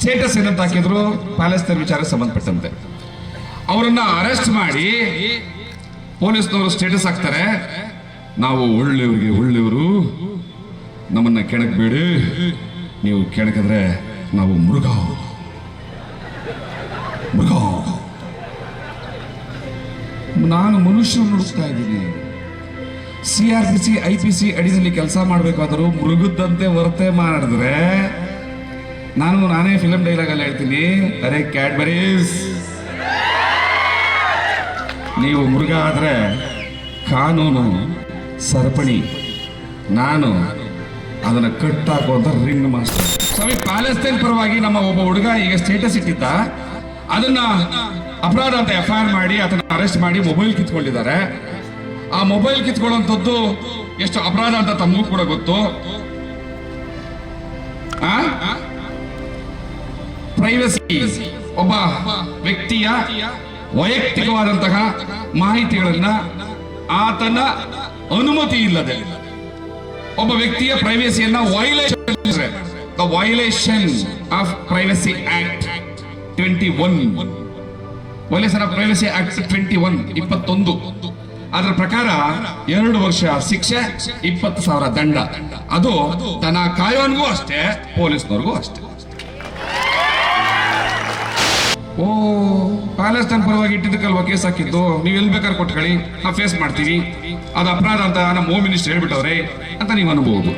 Status ಏನಂತ ಹಾಕಿದ್ರು? Palestine ವಿಚಾರ ಸಂಬಂಧಪಟ್ಟಂತೆ. ಅವರನ್ನ ಅರೆಸ್ಟ್ ಮಾಡಿ ಪೊಲೀಸ್ನವರು ಸ್ಟೇಟಸ್ ಹಾಕ್ತಾರೆ. ನಾವು ಒಳ್ಳೆಯವ್ರಿಗೆ ಒಳ್ಳೆಯವರು, ನಮ್ಮನ್ನ ಕೆಣಕಬೇಡಿ. ನೀವು ಕೆಣಕಿದ್ರೆ ನಾವು ಮೃಗ. ಮೃಗ. ನಾನು ಮನುಷ್ಯ ನುಡಿಸ್ತಾ ಇದ್ದೀನಿ. C R P C, I P C ಅಡಿಯಲ್ಲಿ ಕೆಲಸ ಮಾಡಬೇಕಾದರೂ ಮೃಗದಂತೆ ವರ್ತನೆ ಮಾಡಿದ್ರೆ ನಾನು ನಾನೇ ಫಿಲಮ್ ಡೈಲಾಗ್ ಅಲ್ಲಿ ಹೇಳ್ತೀನಿ. ಅರೆ ಕ್ಯಾಡ್ಬರೀಸ್ ನೀವು ಮೃಗ ಆದರೆ ಕಾನೂನು, ಸರಪಣಿ, ನಾನು ಅದನ್ನ ಕಟ್ಟಾಕುವಂಥ ರಿಂಗ್ ಮಾಸ್ಟರ್ ಸ್ವಾಮಿ ಪ್ಯಾಲೆಸ್ತೈನ್ ಪರವಾಗಿ ನಮ್ಮ ಒಬ್ಬ ಹುಡುಗ ಈಗ ಸ್ಟೇಟಸ್ ಇಟ್ಟಿದ್ದ. ಅದನ್ನ ಅಪರಾಧ ಅಂತ ಎಫ್ ಐ ಆರ್ ಮಾಡಿ, ಅದನ್ನ ಅರೆಸ್ಟ್ ಮಾಡಿ ಮೊಬೈಲ್ ಕಿತ್ಕೊಂಡಿದ್ದಾರೆ. ಆ ಮೊಬೈಲ್ ಕಿತ್ಕೊಳ್ಳುವಂಥದ್ದು ಎಷ್ಟು ಅಪರಾಧ ಅಂತ ತಮಗೂ ಕೂಡ ಗೊತ್ತು. ಪ್ರೈವಸಿ ಒಬ್ಬ ವ್ಯಕ್ತಿಯ ವೈಯಕ್ತಿಕವಾದಂತಹ ಮಾಹಿತಿಗಳನ್ನ ಆತನ ಅನುಮತಿ ಇಲ್ಲದೆ ಒಬ್ಬ ವ್ಯಕ್ತಿಯ ಪ್ರೈವಸಿಯನ್ನ the violation of privacy act twenty one violation of privacy act twenty one ಇಪ್ಪತ್ತೊಂದು. ಅದರ ಪ್ರಕಾರ ಎರಡು ವರ್ಷ ಶಿಕ್ಷೆ, ಇಪ್ಪತ್ತು ಸಾವಿರ ದಂಡ. ಅದು ತನ್ನ ಕಾಯೋನ್ಗೂ ಅಷ್ಟೇ, ಪೊಲೀಸ್ನವ್ರಿಗೂ ಅಷ್ಟೇ. ಓ ಪ್ಯಾಲೆಸ್ತೈನ್ ಪರವಾಗಿ ಇಟ್ಟಿದ್ದಕ್ಕಲ್ವಾ ಕೇಸ್ ಹಾಕಿದ್ದು? ನೀವು ಎಲ್ಲಿ ಬೇಕಾದ್ರೆ ಕೊಟ್ಕೊಳ್ಳಿ ನಾವು ಫೇಸ್ ಮಾಡ್ತೀವಿ. ಅದು ಅಪರಾಧ ಅಂತ ನಮ್ಮ ಹೋಮ್ ಮಿನಿಸ್ಟರ್ ಹೇಳ್ಬಿಟ್ಟವ್ರೆ ಅಂತ ನೀವು ಅನ್ಬೋದು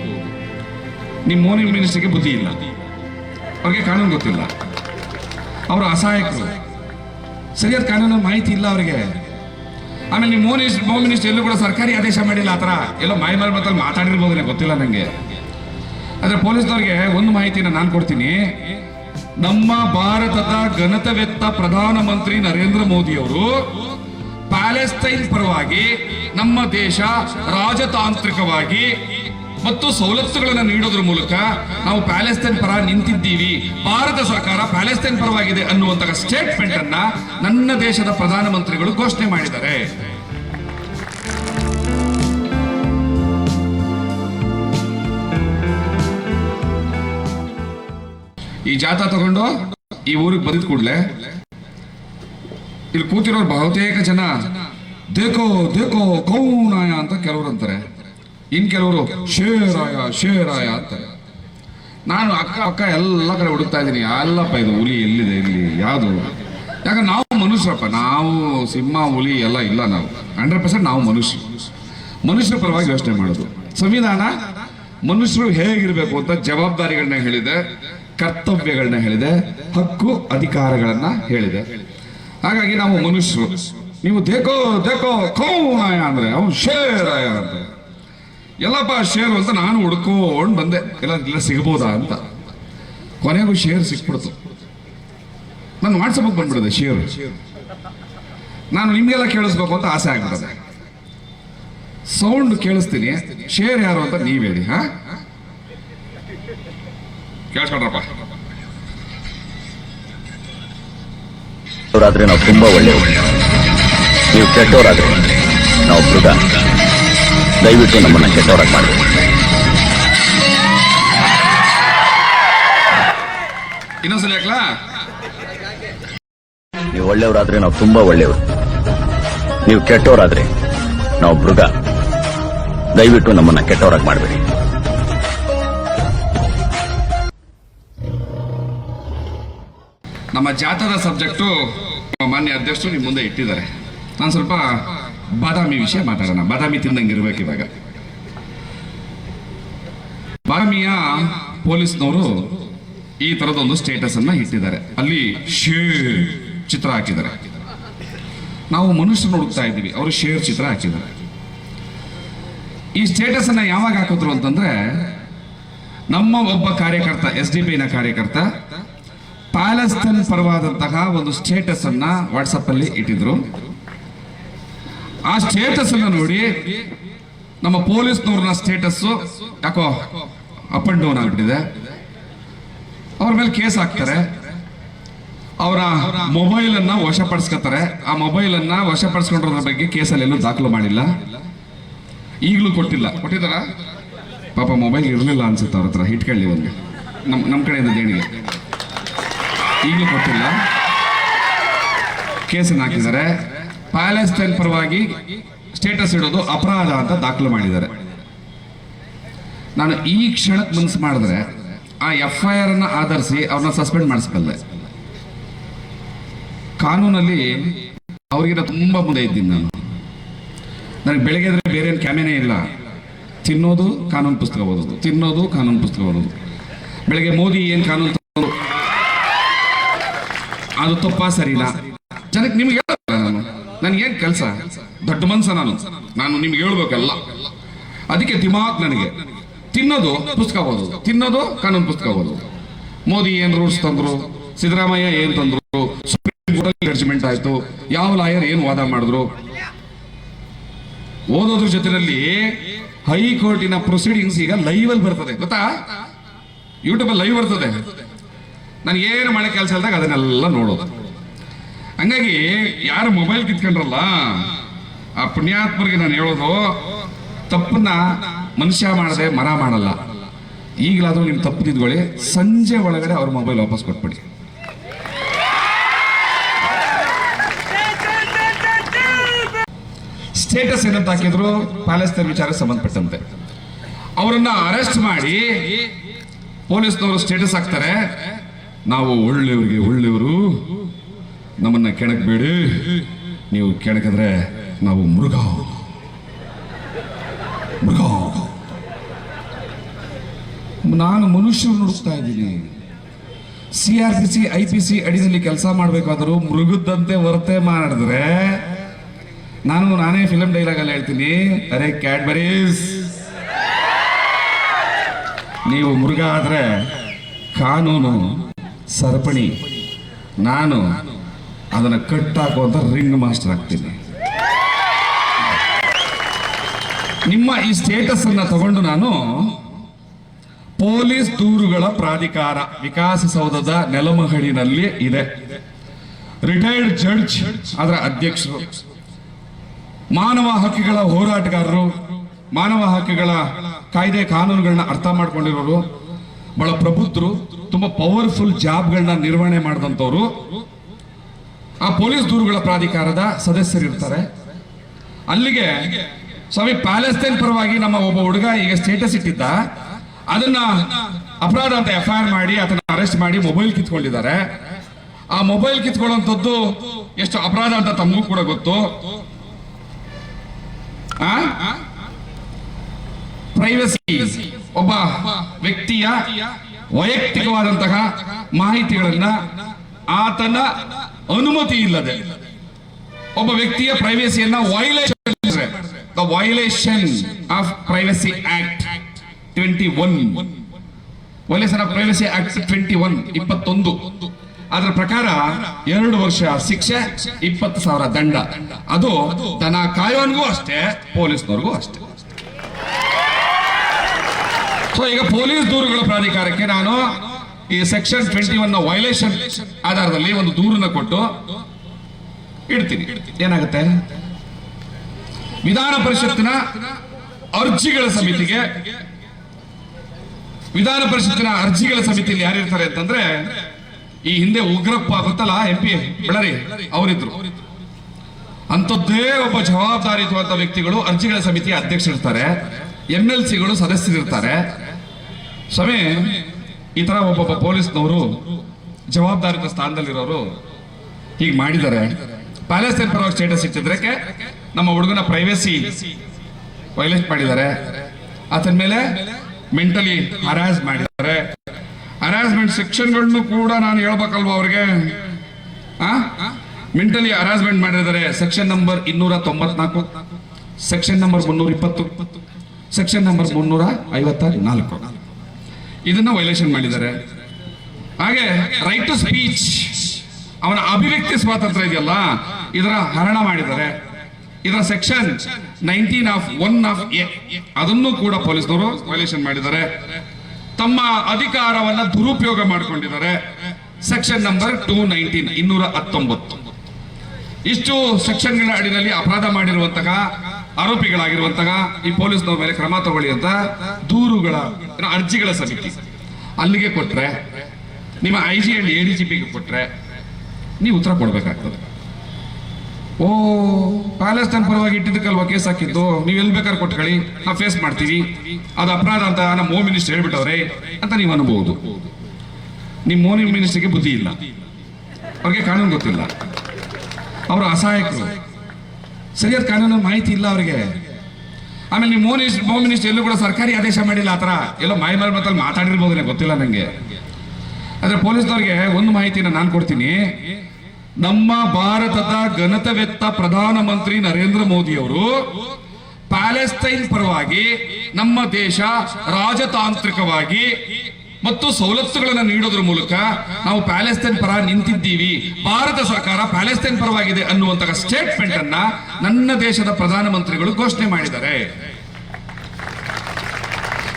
ನಿಮ್ಮ ಹೋಮ್ ಮಿನಿಸ್ಟರ್ಗೆ ಬುದ್ಧಿ ಇಲ್ಲ. ಅವ್ರಿಗೆ ಕಾನೂನು ಗೊತ್ತಿಲ್ಲ. ಅವರು ಅಸಹಾಯಕರು. ಸರಿಯಾದ ಕಾನೂನು ಮಾಹಿತಿ ಇಲ್ಲ ಅವರಿಗೆ. ಆಮೇಲೆ ನಿಮ್ಮ ಹೋಮ್ ಮಿನಿಸ್ಟರ್ ಹೋಮ್ ಮಿನಿಸ್ಟರ್ ಎಲ್ಲೂ ಕೂಡ ಸರ್ಕಾರಿ ಆದೇಶ ಮಾಡಿಲ್ಲ ಆ ಥರ. ಎಲ್ಲೋ ಮಾಯ ಮತ್ತಲ್ಲಿ ನನಗೆ ಗೊತ್ತಿಲ್ಲ ನನಗೆ ಆದರೆ ಪೊಲೀಸ್ನವ್ರಿಗೆ ಒಂದು ಮಾಹಿತಿನ ನಾನು ಕೊಡ್ತೀನಿ. ನಮ್ಮ ಭಾರತದ ಘನತವೆತ್ತ ಪ್ರಧಾನಮಂತ್ರಿ ನರೇಂದ್ರ ಮೋದಿ ಅವರು ಪ್ಯಾಲೆಸ್ತೈನ್ ಪರವಾಗಿ ನಮ್ಮ ದೇಶ ರಾಜತಾಂತ್ರಿಕವಾಗಿ ಮತ್ತು ಸವಲತ್ತುಗಳನ್ನು ನೀಡೋದ್ರ ಮೂಲಕ ನಾವು ಪ್ಯಾಲೆಸ್ತೈನ್ ಪರ ನಿಂತಿದ್ದೀವಿ. ಭಾರತ ಸರ್ಕಾರ ಪ್ಯಾಲೆಸ್ತೈನ್ ಪರವಾಗಿದೆ ಅನ್ನುವಂತಹ ಸ್ಟೇಟ್ಮೆಂಟ್ ಅನ್ನ ನನ್ನ ದೇಶದ ಪ್ರಧಾನಮಂತ್ರಿಗಳು ಘೋಷಣೆ ಮಾಡಿದ್ದಾರೆ. ಈ ಜಾಥಾ ತಗೊಂಡು ಈ ಊರಿಗೆ ಬಂದಿದ್ ಕೂಡ್ಲೆ ಇಲ್ಲಿ ಕೂತಿರೋರು ಬಹುತೇಕ ಜನ, ದೇಕೋ ದೇಕೋ ಕೌನಾಯ ಅಂತ ಕೆಲವರು ಅಂತಾರೆ. ಇನ್ ಕೆಲವರು, ಶೇರಾಯ ಶೇರಾಯ ಅಂತಾರೆ. ನಾನು ಅಕ್ಕ ಅಕ್ಕ ಎಲ್ಲ ಕಡೆ ಹುಡುಕ್ತಾ ಇದ್ದೀನಿ. ಅಲ್ಲಪ್ಪ, ಇದು ಹುಲಿ ಎಲ್ಲಿದೆ? ಇಲ್ಲಿ ಯಾವುದು? ಯಾಕಂದ್ರೆ ನಾವು ಮನುಷ್ಯರಪ್ಪ ನಾವು ಸಿಂಹ, ಹುಲಿ ಎಲ್ಲ ಇಲ್ಲ ನಾವು. ಹಂಡ್ರೆಡ್ ಪರ್ಸೆಂಟ್ ನಾವು ಮನುಷ್ಯರು ಮನುಷ್ಯರ ಪರವಾಗಿ ಯೋಚನೆ ಮಾಡೋದು. ಸಂವಿಧಾನ ಮನುಷ್ಯರು ಹೇಗಿರ್ಬೇಕು ಅಂತ ಜವಾಬ್ದಾರಿಗಳನ್ನ ಹೇಳಿದೆ. ಕರ್ತವ್ಯಗಳನ್ನ ಹೇಳಿದೆ, ಹಕ್ಕು ಅಧಿಕಾರಗಳನ್ನ ಹೇಳಿದೆ. ಹಾಗಾಗಿ ನಾವು ಮನುಷ್ಯರು. ನೀವು ದೇಕೋ ದೇಕೋ ಕೌನಾಯ ಅಂದ್ರೆ, ಅವನು ಶೇರಾಯ ಅಂತ. ಎಲ್ಲಪ್ಪ ಶೇರು ಅಂತ ನಾನು ಹುಡ್ಕೊಂಡು ಬಂದೆ. ಎಲ್ಲ ಇಲ್ಲ, ಸಿಗ್ಬೋದಾ ಅಂತ. ಕೊನೆಗೂ ಶೇರ್ ಸಿಕ್ಬಿಡ್ತು. ನಾನು ವಾಟ್ಸಪ್ಗೆ ಬಂದ್ಬಿಡಿದೆ ಶೇರ್. ನಾನು ನಿಮ್ಗೆಲ್ಲ ಕೇಳಿಸ್ಬೇಕು ಅಂತ ಆಸೆ ಆಗ್ಬಿಡದೆ ಸೌಂಡ್ ಕೇಳಿಸ್ತೀನಿ. ಶೇರ್ ಯಾರು ಅಂತ ನೀವು ಹೇಳಿ, ಹಾ? ಕೇಳಿಸ್ಕೊಂಡ್ರಪ್ಪ. ಅವರಾದ್ರೆ ನಾವು ತುಂಬಾ ಒಳ್ಳೆಯವರು. ನೀವು ಕೆಟ್ಟವರಾದ್ರೆ ನಾವು ಮೃಗ. ದಯವಿಟ್ಟು ನಮ್ಮನ್ನ ಕೆಟ್ಟವರಾಗಿ ಮಾಡಿ ಇನ್ನೊಂದ್ಸಲ ಯಾಕ್ಲಾ? ನೀವು ಒಳ್ಳೆಯವರಾದ್ರೆ ನಾವು ತುಂಬಾ ಒಳ್ಳೆಯವರು. ನೀವು ಕೆಟ್ಟವರಾದ್ರೆ ನಾವು ಮೃಗ. ದಯವಿಟ್ಟು ನಮ್ಮನ್ನ ಕೆಟ್ಟವರಾಗಿ ಮಾಡಬೇಡಿ. ನಮ್ಮ ಜಾತದ ಸಬ್ಜೆಕ್ಟು ಮಾನ್ಯ ಅಧ್ಯಕ್ಷರು ನಿಮ್ಮ ಮುಂದೆ ಇಟ್ಟಿದ್ದಾರೆ. ನಾನು ಸ್ವಲ್ಪ ಬಾದಾಮಿ ವಿಷಯ ಮಾತಾಡೋಣ. ಬಾದಾಮಿ ತಿಂದಂಗಿರ್ಬೇಕು ಇವಾಗ. ಬಾದಾಮಿಯ ಪೊಲೀಸ್ನವರು ಈ ತರದೊಂದು ಸ್ಟೇಟಸ್ ಅನ್ನ ಇಟ್ಟಿದ್ದಾರೆ. ಅಲ್ಲಿ ಶೇರ್ ಚಿತ್ರ ಹಾಕಿದ್ದಾರೆ. ನಾವು ಮನುಷ್ಯರು ಹುಡುಕ್ತಾ ಇದ್ದೀವಿ. ಅವರು ಶೇರ್ ಚಿತ್ರ ಹಾಕಿದ್ದಾರೆ. ಈ ಸ್ಟೇಟಸ್ ಅನ್ನ ಯಾವಾಗ ಹಾಕಿದ್ರು ಅಂತಂದ್ರೆ ನಮ್ಮ ಒಬ್ಬ ಕಾರ್ಯಕರ್ತ ಎಸ್ ಡಿ ಪಿನ ಕಾರ್ಯಕರ್ತ ಪ್ಯಾಲೆಸ್ತೈನ್ ಪರವಾದಂತಹ ಒಂದು ಸ್ಟೇಟಸ್ ಅನ್ನ ವಾಟ್ಸಪ್ ಅಲ್ಲಿ ಇಟ್ಟಿದ್ರು. ಆ ಸ್ಟೇಟಸ್ ಅನ್ನ ನೋಡಿ ನಮ್ಮ ಪೊಲೀಸ್ನವ್ರನ್ನ ಸ್ಟೇಟಸ್ ಯಾಕೋ ಅಪ್ ಅಂಡ್ ಡೌನ್ ಆಗ್ಬಿಟ್ಟಿದೆ. ಅವ್ರ ಮೇಲೆ ಕೇಸ್ ಹಾಕ್ತಾರೆ. ಅವರ ಮೊಬೈಲ್ ಅನ್ನ ವಶಪಡಿಸ್ಕೊತಾರೆ. ಆ ಮೊಬೈಲ್ ಅನ್ನ ವಶಪಡಿಸ್ಕೊಂಡ್ರ ಬಗ್ಗೆ ಕೇಸಲ್ಲಿ ಎಲ್ಲೂ ದಾಖಲು ಮಾಡಿಲ್ಲ. ಈಗಲೂ ಕೊಟ್ಟಿಲ್ಲ. ಕೊಟ್ಟಿದ್ದಾರ? ಪಾಪ ಮೊಬೈಲ್ ಇರಲಿಲ್ಲ ಅನ್ಸುತ್ತೆ ಅವ್ರ ಹತ್ರ. ಇಟ್ಕೊಳ್ಳಿ ಒಂದು ನಮ್ಮ ನಮ್ಮ ಕಡೆಯಿಂದ ದೇಣಿಗೆ. ಈಗಲೂ ಗೊತ್ತಿಲ್ಲ ಕೇಸನ್ನು ಹಾಕಿದ್ದಾರೆ. ಪ್ಯಾಲೆಸ್ಟೈನ್ ಪರವಾಗಿ ಸ್ಟೇಟಸ್ ಇಡೋದು ಅಪರಾಧ ಅಂತ ದಾಖಲು ಮಾಡಿದ್ದಾರೆ. ನಾನು ಈ ಕ್ಷಣಕ್ಕೆ ಮನಸ್ಸು ಮಾಡಿದ್ರೆ ಆ ಎಫ್ ಐ ಆರ್ ಅನ್ನ ಆಧರಿಸಿ ಅವ್ರನ್ನ ಸಸ್ಪೆಂಡ್ ಮಾಡಿಸ್ಬಲ್ಲೆ. ಕಾನೂನಲ್ಲಿ ಅವ್ರಿಗಿಂತ ತುಂಬಾ ಮುಂದೆ ಇದ್ದೀನಿ ನಾನು. ನನಗೆ ಬೆಳಗ್ಗೆ ಎದ್ರೆ ಬೇರೆ ಏನು ಕ್ಯಾಮೆನೇ ಇಲ್ಲ. ತಿನ್ನೋದು ಕಾನೂನು ಪುಸ್ತಕ ಓದೋದು, ತಿನ್ನೋದು ಕಾನೂನು ಪುಸ್ತಕ ಓದೋದು. ಬೆಳಗ್ಗೆ ಮೋದಿ ಏನು ಕಾನೂನು ಅದು ತಪ್ಪಾ ಸರಿನಾ ಜನಕ್ಕೆ ನಿಮ್ಗೆ ಹೇಳ ನಾನು. ನನಗೇನು ಕೆಲಸ? ದೊಡ್ಡ ಮನ್ಸ ನಾನು. ನಾನು ನಿಮ್ಗೆ ಹೇಳ್ಬೇಕಲ್ಲ. ಅದಕ್ಕೆ ದಿಮಾಕ್ ನನಗೆ. ತಿನ್ನೋದು ಪುಸ್ತಕ ಓದೋದು. ತಿನ್ನೋದು ಕಾನೂನು ಪುಸ್ತಕ ಓದೋದು. ಮೋದಿ ಏನ್ ರೂಲ್ಸ್ ತಂದ್ರು? ಸಿದ್ದರಾಮಯ್ಯ ಏನ್ ತಂದ್ರು? ಸುಪ್ರೀಂ ಕೋರ್ಟ್ ಜಡ್ಜ್ಮೆಂಟ್ ಆಯ್ತು. ಯಾವ ಲಾಯರ್ ಏನ್ ವಾದ ಮಾಡಿದ್ರು? ಓದೋದ್ರ ಜೊತೆಯಲ್ಲಿ ಹೈಕೋರ್ಟಿನ ಪ್ರೊಸೀಡಿಂಗ್ಸ್ ಈಗ ಲೈವ್ ಅಲ್ಲಿ ಬರ್ತದೆ. ಗೊತ್ತಾ? ಯೂಟ್ಯೂಬ್ ಅಲ್ಲಿ ಲೈವ್ ಬರ್ತದೆ. ನಾನು ಏನು ಮಾಡೋ ಕೆಲಸ ಇಲ್ದಾಗ ಅದನ್ನೆಲ್ಲ ನೋಡೋದು. ಹಂಗಾಗಿ ಯಾರು ಮೊಬೈಲ್ ಕಿತ್ಕೊಂಡ್ರಲ್ಲ, ಆ ಪುಣ್ಯಾತ್ಮರಿಗೆ ನಾನು ಹೇಳೋದು, ತಪ್ಪನ್ನ ಮನುಷ್ಯ ಮಾಡದೆ ಮರ ಮಾಡಲ್ಲ. ಈಗಲಾದ್ರೂ ನೀವು ತಪ್ಪು ತಿದ್ಕೊಳ್ಳಿ, ಸಂಜೆ ಒಳಗಡೆ ಅವ್ರ ಮೊಬೈಲ್ ವಾಪಸ್ ಕೊಟ್ಬಿಡಿ. ಸ್ಟೇಟಸ್ ಏನಂತ ಹಾಕಿದ್ರು, ಪ್ಯಾಲೆಸ್ತೈನ್ ವಿಚಾರಕ್ಕೆ ಸಂಬಂಧಪಟ್ಟಂತೆ. ಅವರನ್ನ ಅರೆಸ್ಟ್ ಮಾಡಿ ಪೊಲೀಸ್ನವರು ಸ್ಟೇಟಸ್ ಹಾಕ್ತಾರೆ. ನಾವು ಒಳ್ಳೆಯವರಿಗೆ ಒಳ್ಳೆಯವರು. ನಮ್ಮನ್ನ ಕೆಣಕಬೇಡಿ ನೀವು ಕೆಣಕಿದ್ರೆ ನಾವು ಮೃಗ. ಮೃಗ. ನಾನು ಮನುಷ್ಯರು ನುಡಿಸ್ತಾ ಇದ್ದೀನಿ. C R P C, I P C ಅಡಿಯಲ್ಲಿ ಕೆಲಸ ಮಾಡಬೇಕಾದರೂ ಮೃಗದಂತೆ ವರ್ತನೆ ಮಾಡಿದ್ರೆ ನಾನು ನಾನೇ ಫಿಲಮ್ ಡೈಲಾಗ್ ಅಲ್ಲಿ ಹೇಳ್ತೀನಿ. ಅರೆ ಕ್ಯಾಡ್ಬರೀಸ್ ನೀವು ಮೃಗ ಆದರೆ ಕಾನೂನು ಸರಪಣಿ. ನಾನು ಅದನ್ನ ಕಟ್ಟಾಕುವಂತ ರಿಂಗ್ ಮಾಸ್ಟರ್ ಆಗ್ತೀನಿ. ನಿಮ್ಮ ಈ ಸ್ಟೇಟಸನ್ನು ತಗೊಂಡು ನಾನು ಪೊಲೀಸ್ ದೂರುಗಳ ಪ್ರಾಧಿಕಾರ ವಿಕಾಸಸೌಧದ ನೆಲಮಹಡಿನಲ್ಲಿ ಇದೆ. ರಿಟೈರ್ಡ್ ಜಡ್ಜ್ ಅದರ ಅಧ್ಯಕ್ಷರು. ಮಾನವ ಹಕ್ಕುಗಳ ಹೋರಾಟಗಾರರು, ಮಾನವ ಹಕ್ಕುಗಳ ಕಾಯ್ದೆ ಕಾನೂನುಗಳನ್ನ ಅರ್ಥ ಮಾಡ್ಕೊಂಡಿರೋರು ಬಹಳ ಪ್ರಬುದ್ಧರು, ತುಂಬಾ ಪವರ್ಫುಲ್ ಜಾಬ್ಗಳನ್ನ ನಿರ್ವಹಣೆ ಮಾಡಿದಂಥವ್ರು. ಆ ಪೊಲೀಸ್ ದೂರುಗಳ ಪ್ರಾಧಿಕಾರದ ಸದಸ್ಯರಿರ್ತಾರೆ. ಅಲ್ಲಿಗೆ ಸ್ವಾಮಿ ಪ್ಯಾಲೆಸ್ತೈನ್ ಪರವಾಗಿ ನಮ್ಮ ಒಬ್ಬ ಹುಡುಗ ಈಗ ಸ್ಟೇಟಸ್ ಇಟ್ಟಿದ್ದ. ಅದನ್ನ ಅಪರಾಧ ಅಂತ ಎಫ್ ಮಾಡಿ ಅದನ್ನ ಅರೆಸ್ಟ್ ಮಾಡಿ ಮೊಬೈಲ್ ಕಿತ್ಕೊಂಡಿದ್ದಾರೆ. ಆ ಮೊಬೈಲ್ ಕಿತ್ಕೊಳ್ಳುವಂಥದ್ದು ಎಷ್ಟು ಅಪರಾಧ ಅಂತ ತಮಗೂ ಕೂಡ ಗೊತ್ತು. ಪ್ರೈವಸಿ ಒಬ್ಬ ವ್ಯಕ್ತಿಯ ವೈಯಕ್ತಿಕವಾದಂತಹ ಮಾಹಿತಿಗಳನ್ನ ಆತನ ಅನುಮತಿ ಇಲ್ಲದೆ ಒಬ್ಬ ವ್ಯಕ್ತಿಯ ಪ್ರೈವೇಸಿಯನ್ನ violation the violation of privacy act twenty one violation of privacy act twenty one ಇಪ್ಪತ್ತೊಂದು. ಅದರ ಪ್ರಕಾರ ಎರಡು ವರ್ಷ ಶಿಕ್ಷೆ, ಇಪ್ಪತ್ತು ಸಾವಿರ ದಂಡ. ಅದು ದನ ಕಾಯೋನ್ಗೂ ಅಷ್ಟೇ, ಪೊಲೀಸ್ನವ್ರಿಗೂ ಅಷ್ಟೇ. ಸೊ ಈಗ ಪೊಲೀಸ್ ದೂರುಗಳ ಪ್ರಾಧಿಕಾರಕ್ಕೆ ನಾನು ಈ ಸೆಕ್ಷನ್ ಟ್ವೆಂಟಿ ಒನ್ ವೈಲೇಷನ್ ಆಧಾರದಲ್ಲಿ ಒಂದು ದೂರನ್ನ ಕೊಟ್ಟು ಇಡ್ತೀನಿ. ಏನಾಗುತ್ತೆ? ವಿಧಾನ ಪರಿಷತ್ತಿನ ಅರ್ಜಿಗಳ ಸಮಿತಿಗೆ ವಿಧಾನ ಪರಿಷತ್ತಿನ ಅರ್ಜಿಗಳ ಸಮಿತಿಯಲ್ಲಿ ಯಾರಿರ್ತಾರೆ ಅಂತಂದ್ರೆ ಈ ಹಿಂದೆ ಉಗ್ರಪ್ಪ ಗೊತ್ತಲ್ಲ ಎಂ ಪಿ ಬೆಳರಿ ಅವರಿದ್ರು. ಅಂಥದ್ದೇ ಒಬ್ಬ ಜವಾಬ್ದಾರಿಯುತವಾದ ವ್ಯಕ್ತಿಗಳು ಅರ್ಜಿಗಳ ಸಮಿತಿಯ ಅಧ್ಯಕ್ಷರಿರ್ತಾರೆ ಎಂ ಎಲ್ ಸಿಗಳು ಸದಸ್ಯರಿರ್ತಾರೆ. ಸ್ವಾಮಿ ಈ ತರ ಒಬ್ಬೊಬ್ಬ ಪೊಲೀಸ್ನವರು ಜವಾಬ್ದಾರಿತ ಸ್ಥಾನದಲ್ಲಿರೋರು ಹೀಗೆ ಮಾಡಿದ್ದಾರೆ. ಪ್ಯಾಲೇಸ್ತೇನ್ ಪರವಾಗಿ ಸ್ಟೇಟಸ್ ಇಟ್ಟಿದ್ರಕ್ಕೆ ನಮ್ಮ ಹುಡುಗನ ಪ್ರೈವೇಸಿ ವೈಲೇಟ್ ಮಾಡಿದ್ದಾರೆ. ಆತನ ಮೇಲೆ ಮೆಂಟಲಿ ಹರಾಸ್ ಮಾಡಿದ್ದಾರೆ. ಹರಾಸ್ಮೆಂಟ್ ಸೆಕ್ಷನ್ಗಳನ್ನು ಕೂಡ ನಾನು ಹೇಳ್ಬೇಕಲ್ವಾ ಅವ್ರಿಗೆ? ಮೆಂಟಲಿ ಹರಾಸ್ಮೆಂಟ್ ಮಾಡಿದ್ದಾರೆ. ಸೆಕ್ಷನ್ ನಂಬರ್ ಇನ್ನೂರ ತೊಂಬತ್ನಾಲ್ಕು ಸೆಕ್ಷನ್ ನಂಬರ್ ಮುನ್ನೂರ ಇಪ್ಪತ್ತು ಸೆಕ್ಷನ್ ನಂಬರ್ ಮುನ್ನೂರ ಐವತ್ತ ನಾಲ್ಕು. ಇದನ್ನ ವೈಲೇಷನ್ ಮಾಡಿದ್ದಾರೆ. ಹಾಗೆ ರೈಟ್ ಟು ಸ್ಪೀಚ್ ಅವನ ಅಭಿವ್ಯಕ್ತಿ ಸ್ವಾತಂತ್ರ್ಯ ಇದೆಯಲ್ಲ, ಇದರ ಹರಣ ಮಾಡಿದ್ದಾರೆ. ಇದರ section nineteen of one of A ಅದನ್ನು ಕೂಡ ಪೊಲೀಸ್ನವರು ವೈಲೇಷನ್ ಮಾಡಿದ್ದಾರೆ. ತಮ್ಮ ಅಧಿಕಾರವನ್ನ ದುರುಪಯೋಗ ಮಾಡಿಕೊಂಡಿದ್ದಾರೆ. ಸೆಕ್ಷನ್ ನಂಬರ್ ಟೂ ನೈನ್ಟೀನ್ ಇನ್ನೂರ ಹತ್ತೊಂಬತ್ತು. ಇಷ್ಟು ಸೆಕ್ಷನ್ಗಳ ಅಡಿನಲ್ಲಿ ಅಪರಾಧ ಮಾಡಿರುವಂತಹ ಆರೋಪಿಗಳಾಗಿರುವಂತಹ ಈ ಪೊಲೀಸ್ನವ್ರ ಮೇಲೆ ಕ್ರಮ ತಗೊಳ್ಳಿ ಅಂತ ದೂರುಗಳ ಅರ್ಜಿಗಳ ಸಮಿತಿ. ಅಲ್ಲಿಗೆ ಕೊಟ್ರೆ, ನಿಮ್ಮ I G and A D G ಪಿಗೆ ಕೊಟ್ರೆ ನೀವು ಉತ್ತರ ಕೊಡ್ಬೇಕಾಗ್ತದೆ. ಓ ಪ್ಯಾಲೆಸ್ಟೈನ್ ಪರವಾಗಿ ಇಟ್ಟಿದ್ದಕ್ಕಲ್ವಾ ಕೇಸ್ ಹಾಕಿದ್ದು? ನೀವು ಎಲ್ಲಿ ಬೇಕಾದ್ರೆ ಕೊಟ್ಕೊಳ್ಳಿ, ನಾವು ಫೇಸ್ ಮಾಡ್ತೀವಿ. ಅದು ಅಪರಾಧ ಅಂತ ನಮ್ಮ ಹೋಮ್ ಮಿನಿಸ್ಟರ್ ಹೇಳ್ಬಿಟ್ಟವ್ರೆ ಅಂತ ನೀವು ಅನ್ಬೋದು. ನಿಮ್ಮ ಹೋಮ್ ಮಿನಿಸ್ಟರ್ಗೆ ಬುದ್ಧಿ ಇಲ್ಲ. ಅವ್ರಿಗೆ ಕಾನೂನು ಗೊತ್ತಿಲ್ಲ. ಅವರು ಅಸಹಾಯಕರು. ಸರಿಯಾದ ಕಾನೂನು ಮಾಹಿತಿ ಇಲ್ಲ ಅವರಿಗೆ. ಆಮೇಲೆ ನೀವು ಮಿನಿಸ್ಟರ್ ಹೋಮ್ ಮಿನಿಸ್ಟರ್ ಎಲ್ಲೂ ಕೂಡ ಸರ್ಕಾರಿ ಆದೇಶ ಮಾಡಿಲ್ಲ ಆ ಥರ. ಎಲ್ಲೋ ಮಾಯ ಮತ್ತಲ್ಲಿ ಮಾತಾಡಿರ್ಬೋದು ಗೊತ್ತಿಲ್ಲ ನನಗೆ ಆದರೆ ಪೊಲೀಸ್ನವ್ರಿಗೆ ಒಂದು ಮಾಹಿತಿನ ನಾನು ಕೊಡ್ತೀನಿ. ನಮ್ಮ ಭಾರತದ ಘನತವೆತ್ತ ಪ್ರಧಾನಮಂತ್ರಿ ನರೇಂದ್ರ ಮೋದಿ ಅವರು ಪ್ಯಾಲೆಸ್ತೈನ್ ಪರವಾಗಿ ನಮ್ಮ ದೇಶ ರಾಜತಾಂತ್ರಿಕವಾಗಿ ಮತ್ತು ಸವಲತ್ತುಗಳನ್ನು ನೀಡೋದ್ರ ಮೂಲಕ ನಾವು ಪ್ಯಾಲೆಸ್ತೈನ್ ಪರ ನಿಂತಿದ್ದೀವಿ. ಭಾರತ ಸರ್ಕಾರ ಪ್ಯಾಲೆಸ್ತೈನ್ ಪರವಾಗಿದೆ ಅನ್ನುವಂತಹ ಸ್ಟೇಟ್ಮೆಂಟ್ ಅನ್ನ ನನ್ನ ದೇಶದ ಪ್ರಧಾನಮಂತ್ರಿಗಳು ಘೋಷಣೆ ಮಾಡಿದ್ದಾರೆ.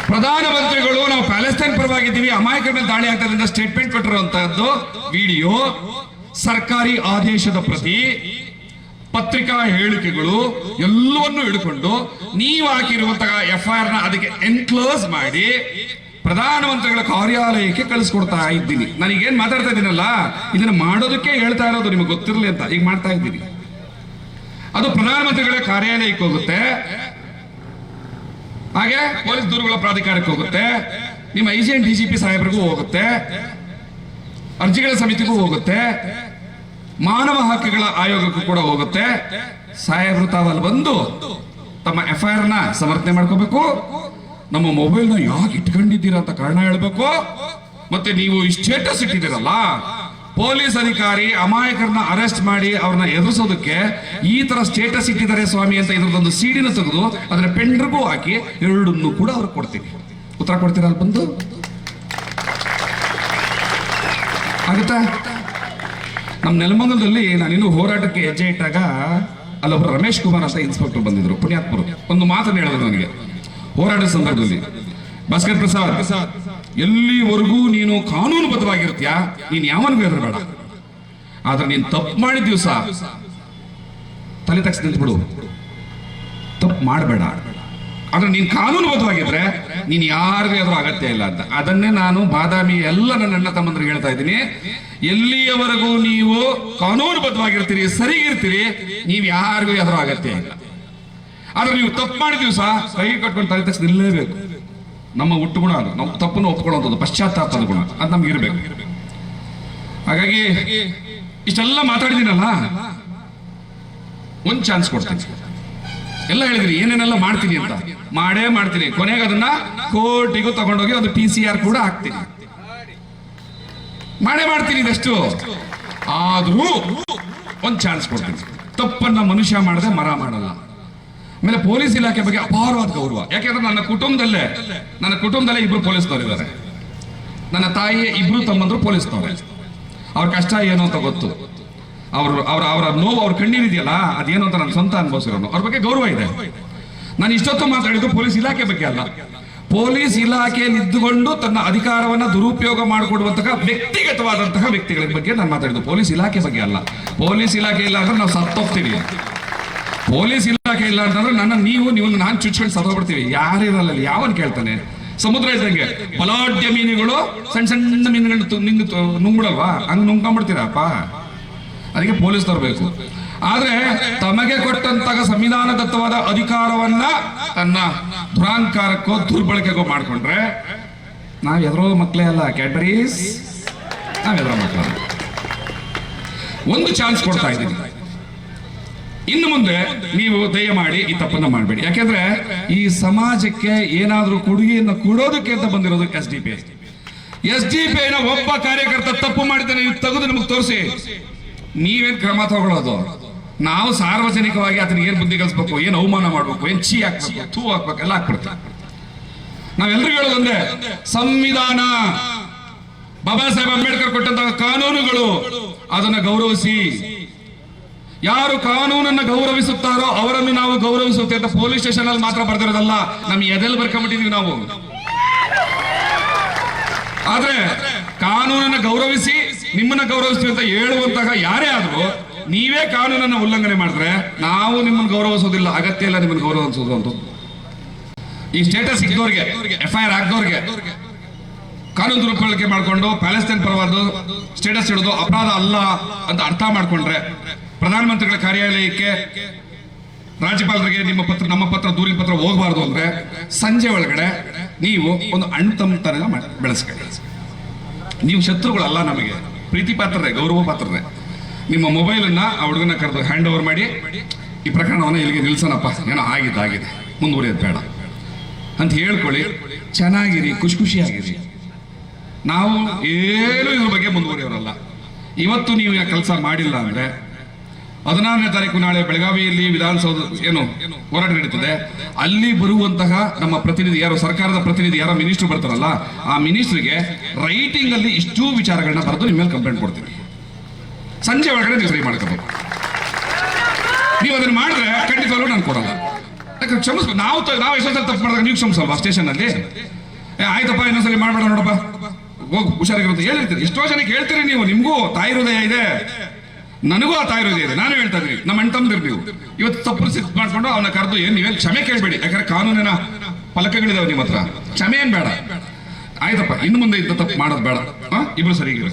ಪ್ರಧಾನಮಂತ್ರಿಗಳು, ನಾವು ಪ್ಯಾಲೆಸ್ತೈನ್ ಪರವಾಗಿದ್ದೀವಿ, ಅಮಾಯಕರ ಮೇಲೆ ದಾಳಿ ಆಗ್ತದೆ ಸ್ಟೇಟ್ಮೆಂಟ್ ಕೊಟ್ಟಿರುವಂತಹದ್ದು ವಿಡಿಯೋ, ಸರ್ಕಾರಿ ಆದೇಶದ ಪ್ರತಿ ಪತ್ರಿಕಾ ಹೇಳಿಕೆಗಳು ಎಲ್ಲವನ್ನು ಹಿಡ್ಕೊಂಡು ನೀವು ಹಾಕಿರುವಂತಹ ಎಫ್ ಐ ಆರ್ನ ಅದಕ್ಕೆ ಎನ್ಕ್ಲೋಸ್ ಮಾಡಿ ಪ್ರಧಾನಮಂತ್ರಿಗಳ ಕಾರ್ಯಾಲಯಕ್ಕೆ ಕಳಿಸ್ಕೊಡ್ತಾ ಇದ್ದೀನಿ. ನನಗೇನು ಮಾತಾಡ್ತಾ ಇದ್ದೀನಲ್ಲ? ಇದನ್ನ ಮಾಡೋದಕ್ಕೆ ಹೇಳ್ತಾ ಇರೋದು ನಿಮಗೆ ಗೊತ್ತಿರಲಿ ಅಂತ. ಈಗ ಮಾಡ್ತಾ ಇದ್ದೀನಿ. ಅದು ಪ್ರಧಾನಮಂತ್ರಿಗಳ ಕಾರ್ಯಾಲಯಕ್ಕೆ ಹೋಗುತ್ತೆ. ಹಾಗೆ ಪೊಲೀಸ್ ದೂರುಗಳ ಪ್ರಾಧಿಕಾರಕ್ಕೆ ಹೋಗುತ್ತೆ. ನಿಮ್ಮ I G D G P ಸಾಹೇಬರಿಗೂ ಹೋಗುತ್ತೆ. ಅರ್ಜಿಗಳ ಸಮಿತಿಗೂ ಹೋಗುತ್ತೆ. ಮಾನವ ಹಕ್ಕುಗಳ ಆಯೋಗಕ್ಕೂ ಕೂಡ ಹೋಗುತ್ತೆ. ಸಾಹೇಬರು ತಾವಲ್ಲಿ ಬಂದು ತಮ್ಮ ಎಫ್ ಐ ಆರ್ನ ಸಮರ್ಥನೆ ಮಾಡ್ಕೋಬೇಕು. ನಮ್ಮ ಮೊಬೈಲ್ನ ಯಾಕೆ ಇಟ್ಕೊಂಡಿದ್ದೀರಾ ಅಂತ ಕಾರಣ ಹೇಳಬೇಕು? ಮತ್ತೆ ನೀವು ಈ ಸ್ಟೇಟಸ್ ಇಟ್ಟಿದ್ದೀರಲ್ಲ? ಪೊಲೀಸ್ ಅಧಿಕಾರಿ ಅಮಾಯಕರನ್ನ ಅರೆಸ್ಟ್ ಮಾಡಿ ಅವ್ರನ್ನ ಎದುರಿಸೋದಕ್ಕೆ ಈ ತರ ಸ್ಟೇಟಸ್ ಇಟ್ಟಿದ್ದಾರೆ ಸ್ವಾಮಿ ಅಂತ ಇದ್ರದ್ದೊಂದು ಸೀಡಿನ ತೆಗೆದು ಅದರ ಪೆಂಡ್ರಿಗೂ ಹಾಕಿ ಎರಡನ್ನೂ ಕೂಡ ಅವ್ರಿಗೆ ಕೊಡ್ತೀನಿ ಉತ್ತರ ಕೊಡ್ತೀರಾ ಅಲ್ಲಿ ಬಂದು? ಆಗುತ್ತಾ? ನಮ್ಮ ನೆಲಮಂಗಲದಲ್ಲಿ ನಾನಿನ್ನೂ ಹೋರಾಟಕ್ಕೆ ಹೆಜ್ಜೆ ಇಟ್ಟಾಗ ಅಲ್ಲೊಬ್ಬರು ರಮೇಶ್ ಕುಮಾರ್ ಅಂತ ಇನ್ಸ್ಪೆಕ್ಟರ್ ಬಂದಿದ್ರು, ಪುಣ್ಯಾತ್ಮರು. ಒಂದು ಮಾತನ್ನು ಹೇಳಿದ್ರು ನನಗೆ. ಹೋರಾಟದ ಸಂದರ್ಭದಲ್ಲಿ. ಭಾಸ್ಕರ್ ಪ್ರಸಾದ್, ಎಲ್ಲಿವರೆಗೂ ನೀನು ಕಾನೂನುಬದ್ಧವಾಗಿರ್ತೀಯ ನೀನು ಯಾವನಿಗೂ ಬೇಡ. ಆದ್ರೆ ನೀನು ತಪ್ಪು ಮಾಡಿದ ದಿವಸ ತಲೆ ತಗ್ಸಿ ನಿಂತ್ಬಿಡು. ತಪ್ಪು ಮಾಡಬೇಡ. ಆದ್ರೆ ನೀನ್ ಕಾನೂನುಬದ್ಧವಾಗಿದ್ರೆ ನೀನ್ ಯಾರಿಗೂ ಎದುರು ಅಗತ್ಯ ಇಲ್ಲ ಅಂತ. ಅದನ್ನೇ ನಾನು ಬಾದಾಮಿ ಎಲ್ಲ ನನ್ನ ಅಣ್ಣ ತಮ್ಮಂದ್ರಿಗೆ ಹೇಳ್ತಾ ಇದ್ದೀನಿ. ಎಲ್ಲಿಯವರೆಗೂ ನೀವು ಕಾನೂನುಬದ್ಧವಾಗಿರ್ತೀರಿ, ಸರಿಗಿರ್ತೀರಿ, ನೀವು ಯಾರಿಗೂ ಎದುರು ಅಗತ್ಯ ಇಲ್ಲ. ಆದ್ರೆ ನೀವು ತಪ್ಪು ಮಾಡಿದೀವಿ ಸಹ ಕೈ ಕಟ್ಕೊಂಡು ತಲೆ ತಕ್ಷಣ ನಿಲ್ಲೇಬೇಕು. ನಮ್ಮ ಹುಟ್ಟು ಗುಣ ಅದು. ನಾವು ತಪ್ಪನ್ನು ಒಪ್ಕೊಳ್ಳೋಂಥದ್ದು ಪಶ್ಚಾತ್ತಾಪದ ಗುಣ. ಅದು ನಮ್ಗೆ ಇರಬೇಕು. ಹಾಗಾಗಿ ಇಷ್ಟೆಲ್ಲ ಮಾತಾಡಿದ್ದೀನಲ್ಲ? ಒಂದು ಚಾನ್ಸ್ ಕೊಡ್ತೀನಿ. ಎಲ್ಲ ಹೇಳಿದ್ರಿ, ಏನೇನೆಲ್ಲ ಮಾಡ್ತೀನಿ ಅಂತ. ಮಾಡೇ ಮಾಡ್ತೀನಿ. ಕೊನೆಗೆ ಅದನ್ನ ಕೋರ್ಟಿಗೂ ತಗೊಂಡೋಗಿ ಒಂದು ಪಿ ಸಿ ಆರ್ ಕೂಡ ಹಾಕ್ತೀನಿ. ಮಾಡೇ ಮಾಡ್ತೀನಿ ಇದಷ್ಟು? ಆದ್ರೂ ಒಂದು ಚಾನ್ಸ್ ಕೊಡ್ತೀನಿ. ತಪ್ಪನ್ನ ಮನುಷ್ಯ ಮಾಡದೆ ಮರ ಮಾಡಲ್ಲ. ಆಮೇಲೆ ಪೊಲೀಸ್ ಇಲಾಖೆ ಬಗ್ಗೆ ಅಪಾರವಾದ ಗೌರವ. ಯಾಕೆಂದ್ರೆ ನನ್ನ ಕುಟುಂಬದಲ್ಲೇ ನನ್ನ ಕುಟುಂಬದಲ್ಲೇ ಇಬ್ರು ಪೊಲೀಸ್ನವ್ರು ಇದ್ದಾರೆ ನನ್ನ ತಾಯಿಯ ಇಬ್ರು ತಮ್ಮಂದ್ರು ಪೊಲೀಸ್ನವ್ರೆ. ಅವ್ರ ಕಷ್ಟ ಏನು ಅಂತ ಗೊತ್ತು. ಅವರು, ಅವ್ರ, ಅವರ ನೋವು ಅವ್ರ ಕಣ್ಣೀರಿದೆಯಲ್ಲ, ಅದೇನು ಅಂತ ನನ್ನ ಸ್ವಂತ ಅನುಭವಿಸಿರೋನು. ಅವ್ರ ಬಗ್ಗೆ ಗೌರವ ಇದೆ. ನಾನು ಇಷ್ಟೊತ್ತು ಮಾತಾಡಿದ್ದು ಪೊಲೀಸ್ ಇಲಾಖೆ ಬಗ್ಗೆ ಅಲ್ಲ. ಪೊಲೀಸ್ ಇಲಾಖೆಯಲ್ಲಿ ಇದ್ದುಕೊಂಡು ತನ್ನ ಅಧಿಕಾರವನ್ನ ದುರುಪಯೋಗ ಮಾಡಿಕೊಡುವಂತಹ ವ್ಯಕ್ತಿಗತವಾದಂತಹ ವ್ಯಕ್ತಿಗಳ ಬಗ್ಗೆ ನಾನು ಮಾತಾಡಿದ್ದು. ಪೊಲೀಸ್ ಇಲಾಖೆ ಬಗ್ಗೆ ಅಲ್ಲ. ಪೊಲೀಸ್ ಇಲಾಖೆ ಇಲ್ಲ ಅಂದ್ರೆ ನಾವು ಸತ್ತೋಗ್ತೀವಿ. ಪೊಲೀಸ್ ಇಲಾಖೆ ಇಲ್ಲ ಅಂತಂದ್ರೆ ನನ್ನ ನೀವು ನೀವು, ನಾನು ಚುಚ್ಕೊಂಡು ಯಾರಿರಲ್ಲ ಇರಲ್ಲ ಯಾವನ್ ಕೇಳ್ತಾನೆ? ಸಮುದ್ರ ಇದ್ದಂಗೆ. ಬಲಾಢ್ಯ ಮೀನುಗಳು ಸಣ್ಣ ಸಣ್ಣ ಮೀನುಗಳು ನಿಂಗ್ ನುಂಗ್ಬಿಡಲ್ವಾ? ಹಂಗ್ ನುಂಗ್ಕೊಂಡ್ಬಿಡ್ತೀರಪ್ಪ? ಅದಕ್ಕೆ ಪೊಲೀಸ್ ತರಬೇಕು. ಆದ್ರೆ ತಮಗೆ ಕೊಟ್ಟಂತಹ ಸಂವಿಧಾನದತ್ತವಾದ ಅಧಿಕಾರವನ್ನ ತನ್ನ ದುರಾಂಕಾರಕ್ಕೋ ದುರ್ಬಳಕೆಗೋ ಮಾಡ್ಕೊಂಡ್ರೆ ನಾವ್ ಎದರೋ ಮಕ್ಕಳೇ ಅಲ್ಲ, ಕ್ಯಾಡ್ಬರೀಸ್? ನಾವ್ ಎದರೋ ಮಕ್ಕಳ ಒಂದು ಚಾನ್ಸ್ ಕೊಡ್ತಾ ಇದ್ದೀನಿ. ಇನ್ನು ಮುಂದೆ ನೀವು ದಯ ಮಾಡಿ ಈ ತಪ್ಪನ್ನ ಮಾಡಬೇಡಿ. ಯಾಕೆಂದ್ರೆ ಈ ಸಮಾಜಕ್ಕೆ ಏನಾದ್ರೂ ಕೊಡುಗೆಯನ್ನು ಕೊಡೋದಕ್ಕೆ ಅಂತ ಬಂದಿರೋದು S D P. S D P ಒಬ್ಬ ಕಾರ್ಯಕರ್ತ ತಪ್ಪು ಮಾಡಿದ್ದಾನೆ, ನೀವು ತೆಗೆದು ನಿಮಗೆ ತೋರಿಸಿ. ನೀವೇನ್ ಕ್ರಮ ತಗೊಳ್ಳೋದು? ನಾವು ಸಾರ್ವಜನಿಕವಾಗಿ ಅದನ್ನ ಏನ್ ಬುದ್ಧಿ ಕಲಿಸ್ಬೇಕು, ಏನು ಅವಮಾನ ಮಾಡ್ಬೇಕು, ಏನ್ ಚೀ ಹಾಕ್ಬೇಕು ತೂ ಹಾಕ್ಬೇಕು, ಎಲ್ಲ ಹಾಕ್ಬಿಡ್ತಾ ನಾವೆಲ್ಲರೂ ಹೇಳೋದಂದ್ರೆ ಸಂವಿಧಾನ. ಬಾಬಾ ಸಾಹೇಬ್ ಅಂಬೇಡ್ಕರ್ ಕೊಟ್ಟಂತಹ ಕಾನೂನುಗಳು, ಅದನ್ನ ಗೌರವಿಸಿ. ಯಾರು ಕಾನೂನನ್ನ ಗೌರವಿಸುತ್ತಾರೋ ಅವರನ್ನು ನಾವು ಗೌರವಿಸುತ್ತೆ ಅಂತ ಪೊಲೀಸ್ ಸ್ಟೇಷನ್ ಅಲ್ಲಿ ಮಾತ್ರ ಬರ್ತಿರೋದಲ್ಲ ನಮ್ ಎದೆಲ್ ಬರ್ಕೊಂಡ್ಬಿಟ್ಟಿದೀವಿ ನಾವು. ಆದ್ರೆ ಕಾನೂನನ್ನ ಗೌರವಿಸಿ ನಿಮ್ಮನ್ನ ಗೌರವಿಸ್ತೀವಿ ಅಂತ ಹೇಳುವಂತಹ ಯಾರೇ ಆದ್ರೂ ನೀವೇ ಕಾನೂನನ್ನ ಉಲ್ಲಂಘನೆ ಮಾಡಿದ್ರೆ ನಾವು ನಿಮ್ಮನ್ನು ಗೌರವಿಸೋದಿಲ್ಲ, ಅಗತ್ಯ ಇಲ್ಲ ನಿಮ್ಮನ್ನು ಗೌರವಿಸೋದು ಅಂತ. ಈ ಸ್ಟೇಟಸ್ ಇದ್ದವ್ರಿಗೆ ಎಫ್ ಐ ಆರ್ ಕಾನೂನು ದುರುಪಯೋಗ ಮಾಡಿಕೊಂಡು ಪ್ಯಾಲೆಸ್ತೈನ್ ಪರವಾದ ಸ್ಟೇಟಸ್ ಇಡೋದು ಅಪರಾಧ ಅಲ್ಲ ಅಂತ ಅರ್ಥ ಮಾಡಿಕೊಂಡ್ರೆ ಪ್ರಧಾನಮಂತ್ರಿಗಳ ಕಾರ್ಯಾಲಯಕ್ಕೆ ರಾಜ್ಯಪಾಲರಿಗೆ ನಿಮ್ಮ ಪತ್ರ, ನಮ್ಮ ಪತ್ರ, ದೂರಿನ ಪತ್ರ ಹೋಗಬಾರ್ದು ಅಂದ್ರೆ ಸಂಜೆ ಒಳಗಡೆ ನೀವು ಒಂದು ಅಣ್ತಮ್ಮತನ ಮಾಡಿ, ಬೆಳೆಸ್ಕೊಳ್ಳಿ. ನೀವು ಶತ್ರುಗಳಲ್ಲ ನಮಗೆ. ಪ್ರೀತಿ ಪಾತ್ರರೇ, ಗೌರವ ಪಾತ್ರರೇ. ನಿಮ್ಮ ಮೊಬೈಲನ್ನು ಆ ಹುಡುಗನ ಕರೆದು ಹ್ಯಾಂಡ್ ಓವರ್ ಮಾಡಿ, ಈ ಪ್ರಕರಣವನ್ನು ಇಲ್ಲಿಗೆ ನಿಲ್ಸೋಣಪ್ಪ. ಏನೋ ಆಗಿದೆ ಆಗಿದೆ. ಮುಂದುವರಿಯೋದು ಬೇಡ. ಅಂತ ಹೇಳ್ಕೊಳ್ಳಿ. ಚೆನ್ನಾಗಿರಿ, ಖುಷಿ ಖುಷಿಯಾಗಿರಿ. ನಾವು ಏನು ಇದ್ರ ಬಗ್ಗೆ ಮುಂದುವರಿಯೋರಲ್ಲ. ಇವತ್ತು ನೀವು ಕೆಲಸ ಮಾಡಿಲ್ಲ ಅಂದ್ರೆ ಹದಿನಾರನೇ ತಾರೀಕು ನಾಳೆ ಬೆಳಗಾವಿಯಲ್ಲಿ ವಿಧಾನಸೌಧ ಏನು ಹೋರಾಟ ನಡೀತದೆ. ಅಲ್ಲಿ ಬರುವಂತಹ ನಮ್ಮ ಪ್ರತಿನಿಧಿ ಯಾರು, ಸರ್ಕಾರದ ಪ್ರತಿನಿಧಿ ಯಾರೋ ಮಿನಿಸ್ಟರ್ ಬರ್ತಾರಲ್ಲ, ಆ ಮಿನಿಸ್ಟ್ರಿಗೆ ರೈಟಿಂಗ್ ಅಲ್ಲಿ ಇಷ್ಟೂ ವಿಚಾರಗಳನ್ನ ಬರೆದು ನಿಮ್ಮ ಕಂಪ್ಲೇಂಟ್ ಕೊಡ್ತೀವಿ ಸಂಜೆ ಒಳಗಡೆ ನೀವು ಸರಿ ಮಾಡ್ಕೋಬೇಕು. ನೀವು ಅದನ್ನ ಮಾಡಿದ್ರೆ ಖಂಡಿತವಾಗ್ಲೂ ನಾನು ಕೊಡಲ್ಲ. ಯಾಕಂದ್ರೆ ಕ್ಷಮಿಸ್ಬೇಕು ನಾವು ನಾವು ಎಷ್ಟೋ ಸಲ ತಪ್ಪು ಮಾಡಿದಾಗ ನೀವು ಕ್ಷಮಿಸಲ್ವಾ ಸ್ಟೇಷನ್ ಅಲ್ಲಿ? ಆಯ್ತಪ್ಪ ಇನ್ನೊಂದ್ಸಲಿ ಮಾಡ್ಬೇಡ ನೋಡಪ್ಪ. ಹೋಗು ಅಂತ ಹೇಳಿರ್ತೀರಿ. ಎಷ್ಟೋ ಜನಕ್ಕೆ ಹೇಳ್ತೀರಿ ನೀವು, ನಿಮಗೂ ತಾಯಿ ಹೃದಯ ಇದೆ. ನನಗೂ ಆ ತಾಯಿ ಹೃದಯ ಇದೆ. ನಾನು ಹೇಳ್ತಾ ಇದ್ದೀನಿ. ನಮ್ಮ ಅಣ್ತಂದಿರಿ ನೀವು. ಇವತ್ತು ತಪ್ಪು ಸಿಟ್ ಮಾಡ್ಕೊಂಡು ಅವನ ಕರೆದು ಏನು ನೀವೇನು ಕ್ಷಮೆ ಕೇಳಬೇಡಿ. ಯಾಕಂದ್ರೆ ಕಾನೂನಿನ ಫಲಕಗಳಿದಾವೆ ನಿಮ್ಮ ಹತ್ರ. ಕ್ಷಮೆ ಏನ್ ಬೇಡ. ಆಯ್ತಪ್ಪ, ಇನ್ನು ಮುಂದೆ ಇದ್ದ ತಪ್ಪು ಮಾಡೋದು ಬೇಡ. ಇಬ್ರು ಸರಿಗಿರ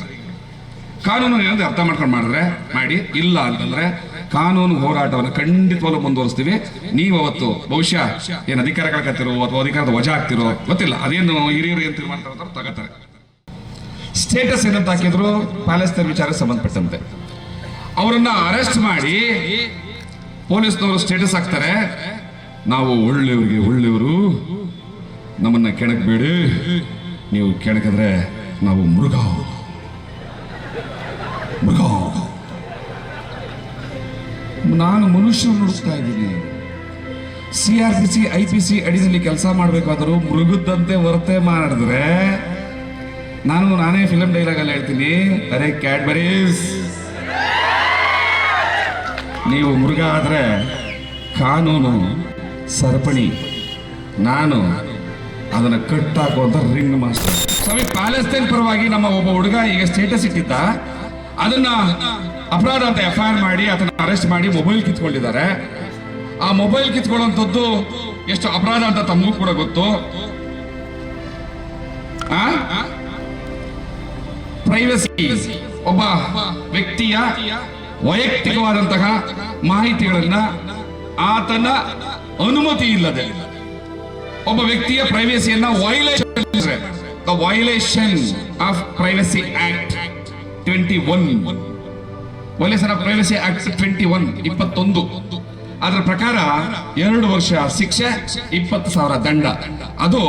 ಕಾನೂನು ಏನಂದ್ರೆ ಅರ್ಥ ಮಾಡ್ಕೊಂಡು ಮಾಡಿದ್ರೆ, ಮಾಡಿ. ಇಲ್ಲ ಅಂತಂದ್ರೆ ಕಾನೂನು ಹೋರಾಟವನ್ನು ಖಂಡಿತವಾಗ್ಲೂ ಮುಂದುವರಿಸ್ತೀವಿ. ನೀವು ಅವತ್ತು ಬಹುಶಃ ಏನು ಅಧಿಕಾರ ಕಳ್ಕತ್ತಿರೋ ಅಥವಾ ಅಧಿಕಾರದ ವಜಾ ಆಗ್ತಿರೋ ಗೊತ್ತಿಲ್ಲ. ಅದೇನು ಹಿರಿಯರು ಏನು ತೀರ್ಮಾನ ತಗೋತಾರೆ. ಸ್ಟೇಟಸ್ ಏನಂತ ಹಾಕಿದ್ರು? ಪ್ಯಾಲೆಸ್ತೈನ್ ವಿಚಾರಕ್ಕೆ ಸಂಬಂಧಪಟ್ಟಂತೆ. ಅವರನ್ನ ಅರೆಸ್ಟ್ ಮಾಡಿ ಪೊಲೀಸ್ನವರು ಸ್ಟೇಟಸ್ ಹಾಕ್ತಾರೆ. ನಾವು ಒಳ್ಳೆಯವ್ರಿಗೆ ಒಳ್ಳೆಯವರು, ನಮ್ಮನ್ನ ಕೆಣಕಬೇಡಿ. ನೀವು ಕೆಣಕಿದ್ರೆ ನಾವು ಮೃಗ. ಮೃಗ. ನಾನು ಮನುಷ್ಯ ನುಡಿಸ್ತಾ ಇದ್ದೀನಿ. C R P C, I P C ಅಡಿನಲ್ಲಿ ಕೆಲಸ ಮಾಡಬೇಕಾದರೂ ಮೃಗದಂತೆ ವರ್ತೆ ಮಾಡಿದ್ರೆ ನಾನು ನಾನೇ ಫಿಲಮ್ ಡೈಲಾಗ್ ಅಲ್ಲಿ ಹೇಳ್ತೀನಿ. ಅರೆ ಕ್ಯಾಡ್ಬರೀಸ್ ನೀವು ಮುರುಗ ಆದರೆ ಕಾನೂನು, ಸರಪಣಿ, ನಾನು ಅದನ್ನು ಕಟ್ಟಾಕುವಂಥ ರಿಂಗ್ ಮಾಸ್ಟರ್ ಸ್ವಾಮಿ ಪ್ಯಾಲೆಸ್ತೈನ್ ಪರವಾಗಿ ನಮ್ಮ ಒಬ್ಬ ಹುಡುಗ ಈಗ ಸ್ಟೇಟಸ್ ಇಟ್ಟಿದ್ದ. ಅದನ್ನ ಅಪರಾಧ ಅಂತ ಎಫ್ ಐ ಮಾಡಿ, ಅದನ್ನ ಅರೆಸ್ಟ್ ಮಾಡಿ ಮೊಬೈಲ್ ಕಿತ್ಕೊಂಡಿದ್ದಾರೆ. ಆ ಮೊಬೈಲ್ ಕಿತ್ಕೊಳ್ಳುವಂಥದ್ದು ಎಷ್ಟು ಅಪರಾಧ ಅಂತ ತಮಗೂ ಕೂಡ ಗೊತ್ತು. ಪ್ರೈವಸಿ ಒಬ್ಬ ವ್ಯಕ್ತಿಯ ವೈಯಕ್ತಿಕವಾದಂತಹ ಮಾಹಿತಿಗಳನ್ನ ಆತನ ಅನುಮತಿ ಇಲ್ಲದೆ ಒಬ್ಬ ವ್ಯಕ್ತಿಯ ಪ್ರೈವೇಸಿಯನ್ನ the violation of privacy act twenty one violation of privacy act twenty one ಇಪ್ಪತ್ತೊಂದು. ಅದರ ಪ್ರಕಾರ ಎರಡು ವರ್ಷ ಶಿಕ್ಷೆ, ಇಪ್ಪತ್ತು ಸಾವಿರ ದಂಡ. ಅದು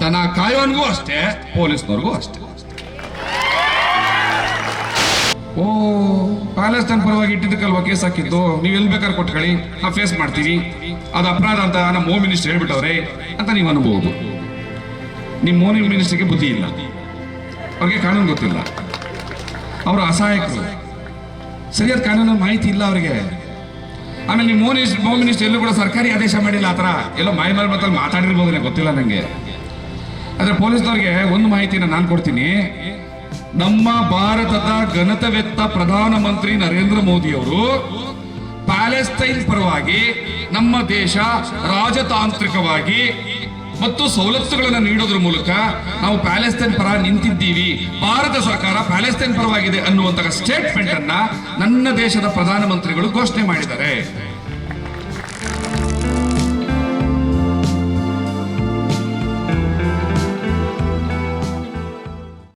ತನ್ನ ಕಾಯೋನ್ಗೂ ಅಷ್ಟೇ, ಪೊಲೀಸ್ನವ್ರಿಗೂ ಅಷ್ಟೇ. ಓ ಪ್ಯಾಲೆಸ್ತೈನ್ ಪರವಾಗಿ ಇಟ್ಟಿದ್ದಕ್ಕಲ್ವಾ ಕೇಸ್ ಹಾಕಿದ್ದು? ನೀವು ಎಲ್ಲಿ ಬೇಕಾದ್ರೆ ಕೊಟ್ಕೊಳ್ಳಿ ನಾವು ಫೇಸ್ ಮಾಡ್ತೀವಿ. ಅದು ಅಪರಾಧ ಅಂತ ನಮ್ಮ ಹೋಮ್ ಮಿನಿಸ್ಟರ್ ಹೇಳ್ಬಿಟ್ಟವ್ರೆ ಅಂತ ನೀವು ಅನ್ಬೋದು. ನಿಮ್ಮ ಹೋಮ್ ಮಿನಿಸ್ಟರ್ಗೆ ಬುದ್ಧಿ ಇಲ್ಲ. ಅವ್ರಿಗೆ ಕಾನೂನು ಗೊತ್ತಿಲ್ಲ. ಅವರು ಅಸಹಾಯಕರು. ಸರಿಯಾದ ಕಾನೂನು ಮಾಹಿತಿ ಇಲ್ಲ ಅವರಿಗೆ. ಆಮೇಲೆ ನಿಮ್ಮ ಮಿನಿಸ್ಟರ್ ಹೋಮ್ ಮಿನಿಸ್ಟರ್ ಎಲ್ಲೂ ಕೂಡ ಸರ್ಕಾರಿ ಆದೇಶ ಮಾಡಿಲ್ಲ ಆ ಥರ. ಎಲ್ಲೋ ಮಾಯ ಮತ್ತಲ್ಲಿ ಮಾತಾಡಿರ್ಬೋದು ಗೊತ್ತಿಲ್ಲ ನನಗೆ ಆದರೆ ಪೊಲೀಸ್ನವ್ರಿಗೆ ಒಂದು ಮಾಹಿತಿನ ನಾನು ಕೊಡ್ತೀನಿ. ನಮ್ಮ ಭಾರತದ ಘನತವೆತ್ತ ಪ್ರಧಾನಮಂತ್ರಿ ನರೇಂದ್ರ ಮೋದಿ ಅವರು ಪ್ಯಾಲೆಸ್ತೈನ್ ಪರವಾಗಿ ನಮ್ಮ ದೇಶ ರಾಜತಾಂತ್ರಿಕವಾಗಿ ಮತ್ತು ಸವಲತ್ತುಗಳನ್ನು ನೀಡೋದ್ರ ಮೂಲಕ ನಾವು ಪ್ಯಾಲೆಸ್ತೈನ್ ಪರ ನಿಂತಿದ್ದೀವಿ. ಭಾರತ ಸರ್ಕಾರ ಪ್ಯಾಲೆಸ್ತೈನ್ ಪರವಾಗಿದೆ ಅನ್ನುವಂತಹ ಸ್ಟೇಟ್ಮೆಂಟ್ ಅನ್ನ ನನ್ನ ದೇಶದ ಪ್ರಧಾನಮಂತ್ರಿಗಳು ಘೋಷಣೆ ಮಾಡಿದ್ದಾರೆ.